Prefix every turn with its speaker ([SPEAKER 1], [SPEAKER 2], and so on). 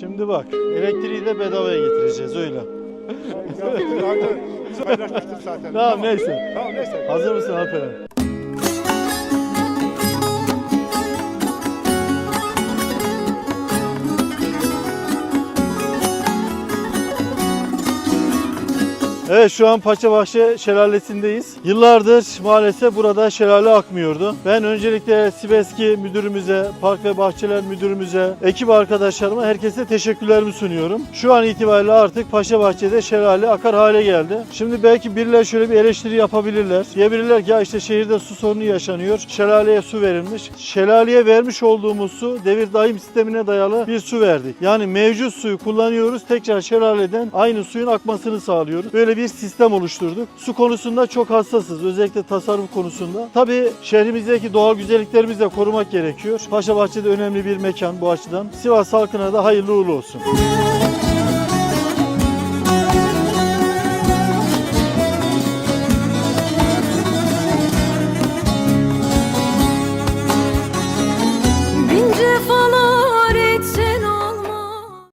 [SPEAKER 1] Şimdi bak elektriği de bedavaya getireceğiz öyle.
[SPEAKER 2] Paylaşmıştık zaten.
[SPEAKER 1] Tamam neyse.
[SPEAKER 2] Tamam neyse.
[SPEAKER 1] Hazır mısın Alperen? Evet şu an Paşabahçe Şelalesi'ndeyiz. Yıllardır maalesef burada şelale akmıyordu. Ben öncelikle Sibeski müdürümüze, Park ve Bahçeler müdürümüze, ekip arkadaşlarıma herkese teşekkürlerimi sunuyorum. Şu an itibariyle artık Paşabahçe'de şelale akar hale geldi. Şimdi belki birileri şöyle bir eleştiri yapabilirler. Diyebilirler ki ya işte şehirde su sorunu yaşanıyor. Şelaleye su verilmiş. Şelaleye vermiş olduğumuz su devir daim sistemine dayalı bir su verdik. Yani mevcut suyu kullanıyoruz. Tekrar şelaleden aynı suyun akmasını sağlıyoruz. Böyle bir sistem oluşturduk. Su konusunda çok hassasız. Özellikle tasarruf konusunda. Tabii şehrimizdeki doğal güzelliklerimizi de korumak gerekiyor. Paşabahçe'de önemli bir mekan bu açıdan. Sivas halkına da hayırlı uğurlu olsun.